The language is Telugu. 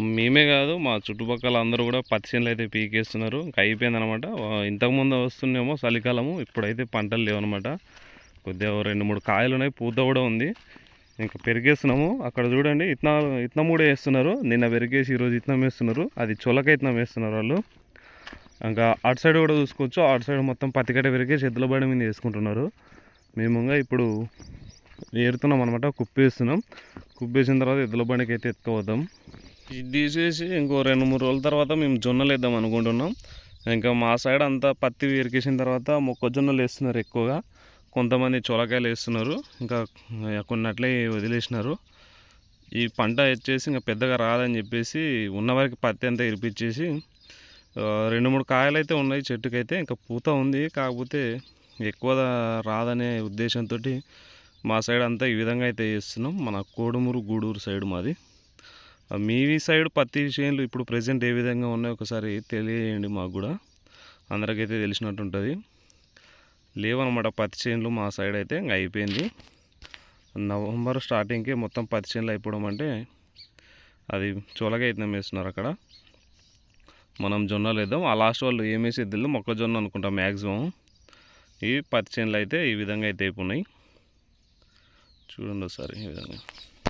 మేమే కాదు మా చుట్టుపక్కల అందరూ కూడా పత్తి అయితే పీకేస్తున్నారు. ఇంకా అయిపోయింది అనమాట ఇంతకుముందు వస్తున్నామో చలికాలము ఇప్పుడైతే పంటలు లేవనమాట కొద్దిగా రెండు మూడు కాయలు ఉన్నాయి పూత కూడా ఉంది. ఇంకా పెరిగేస్తున్నాము. అక్కడ చూడండి ఇత్నా ఇత్నం కూడా వేస్తున్నారు. నిన్న పెరిగేసి ఈరోజు ఇత్నం వేస్తున్నారు. అది చొలక ఇత్నం వేస్తున్నారు వాళ్ళు. ఇంకా అటు సైడ్ కూడా చూసుకోవచ్చు. అటు సైడ్ మొత్తం పత్తికట్ట పెరిగేసి ఎద్దుల మీద వేసుకుంటున్నారు. మేము ఇప్పుడు ఏరుతున్నాం అనమాట కుప్పేస్తున్నాం. కుప్పేసిన తర్వాత ఎద్దుల బండికి అయితే ఎత్తుకోవద్దాం. ఇది తీసేసి ఇంకో రెండు మూడు రోజుల తర్వాత మేము జొన్నలు వేద్దాం అనుకుంటున్నాం. ఇంకా మా సైడ్ అంతా పత్తి ఎరికేసిన తర్వాత మొక్కజొన్నలు వేస్తున్నారు ఎక్కువగా. కొంతమంది చొలకాయలు వేస్తున్నారు. ఇంకా కొన్నట్లే వదిలేసినారు. ఈ పంట వచ్చేసి ఇంకా పెద్దగా రాదని చెప్పేసి ఉన్నవారికి పత్తి అంతా ఇరిపించేసి రెండు మూడు కాయలు అయితే ఉన్నాయి చెట్టుకైతే ఇంకా పూత ఉంది. కాకపోతే ఎక్కువ రాదనే ఉద్దేశంతో మా సైడ్ అంతా ఈ విధంగా అయితే చేస్తున్నాం మన కోడుమూరు గూడూరు సైడ్ మాది. మీ సైడ్ పత్తి చేనులు ఇప్పుడు ప్రజెంట్ ఏ విధంగా ఉన్నాయో ఒకసారి తెలియజేయండి మాకు కూడా. అందరికైతే తెలిసినట్టు ఉంటుంది లేవన్నమాట పత్తి చేనులు మా సైడ్ అయితే ఇంకా అయిపోయింది. నవంబర్ స్టార్టింగ్కి మొత్తం పత్తి చేనులు అయిపోవడం అంటే అది చూలగా అయితే వేస్తున్నారు అక్కడ. మనం జొన్నలు వేద్దాం ఆ లాస్ట్ వాళ్ళు ఏం వేసి తెలియదు మొక్కజొన్న అనుకుంటాం మ్యాక్సిమం ఈ పత్తి చేనులు అయితే ఈ విధంగా అయితే అయిపోయినాయి. చూడండి ఒకసారి ఈ విధంగా.